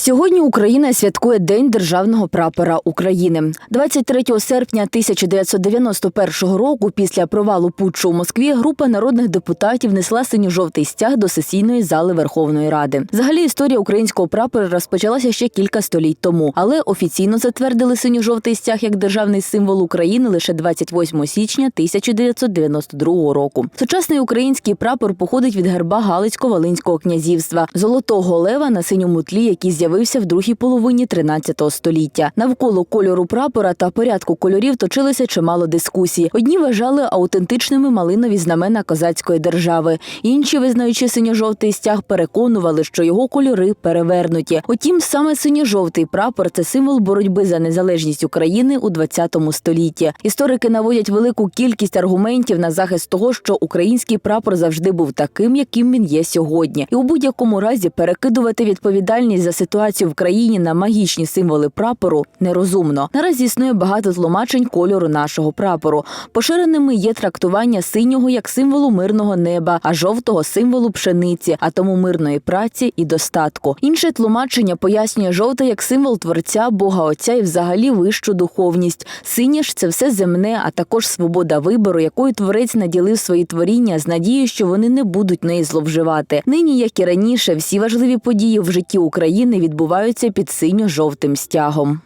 Сьогодні Україна святкує День державного прапора України. 23 серпня 1991 року, після провалу путчу у Москві, група народних депутатів несла синьо-жовтий стяг до сесійної зали Верховної Ради. Взагалі, історія українського прапора розпочалася ще кілька століть тому, але офіційно затвердили синьо-жовтий стяг як державний символ України лише 28 січня 1992 року. Сучасний український прапор походить від герба Галицько-Волинського князівства, золотого лева на синьому тлі, який з'явився в другій половині 13 століття. Навколо кольору прапора та порядку кольорів точилося чимало дискусій. Одні вважали аутентичними малинові знамена козацької держави. Інші, визнаючи синьо-жовтий стяг, переконували, що його кольори перевернуті. Утім, саме синьо-жовтий прапор це символ боротьби за незалежність України у 20 столітті. Історики наводять велику кількість аргументів на захист того, що український прапор завжди був таким, яким він є сьогодні, і у будь-якому разі перекидувати відповідальність за ситуацію в країні на магічні символи прапору нерозумно. Наразі існує багато тлумачень кольору нашого прапору. Поширеними є трактування синього як символу мирного неба, а жовтого символу пшениці, а тому мирної праці і достатку. Інше тлумачення пояснює жовте як символ творця, Бога Отця і взагалі вищу духовність. Синє ж це все земне, а також свобода вибору, якою творець наділив свої творіння з надією, що вони не будуть неї зловживати. Нині, як і раніше, всі важливі події в житті України відбуваються під синьо-жовтим стягом.